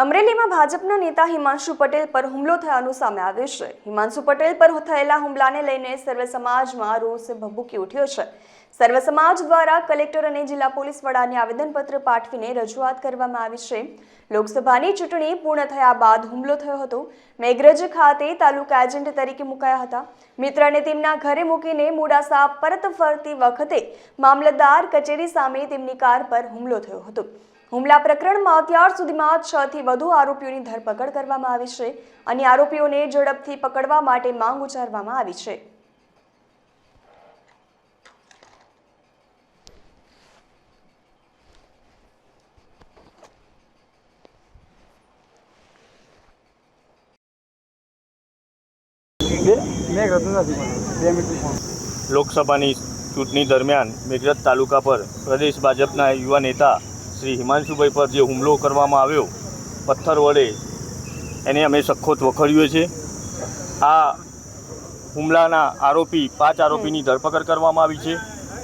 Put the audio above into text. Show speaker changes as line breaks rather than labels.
અમરેલીમાં ભાજપના નેતા હિમાંશુ પટેલ પર હુમલો થયાનું સામે આવ્યું છે. હિમાંશુ પટેલ પર થયેલા હુમલાને લઈને સર્વ સમાજમાં રોષ ભભૂકી ઉઠ્યો છે. સર્વ સમાજ દ્વારા કલેક્ટર અને જિલ્લા પોલીસ વડાને આવેદનપત્ર પાઠવીને રજૂઆત કરવામાં આવી છે. લોકસભાની ચૂંટણી પૂર્ણ થયા બાદ હુમલો થયો હતો. મેઘરજ ખાતે તાલુકા એજન્ટ તરીકે મુકાયા હતા. મિત્રને તેમના ઘરે મૂકીને મોડાસા પરત ફરતી વખતે મામલતદાર કચેરી સામે તેમની કાર પર હુમલો થયો હતો. હુમલા પ્રકરણમાં અત્યાર સુધીમાં છ થી વધુ આરોપીઓની ધરપકડ કરવામાં આવી છે અને આરોપીઓને ઝડપથી પકડવા માટે માંગ ઉચ્ચારવામાં આવી છે.
લોકસભાની ચૂંટણી દરમિયાન મેઘરજ તાલુકા પર પ્રદેશ ભાજપના યુવા નેતા શ્રી હિમાંશુભાઈ પર જે હુમલો કરવામાં આવ્યો, પથ્થર વડે, એને અમે સખોત વખોડ્યો છે. આ હુમલાના આરોપી, પાંચ આરોપીની ધરપકડ કરવામાં આવી છે.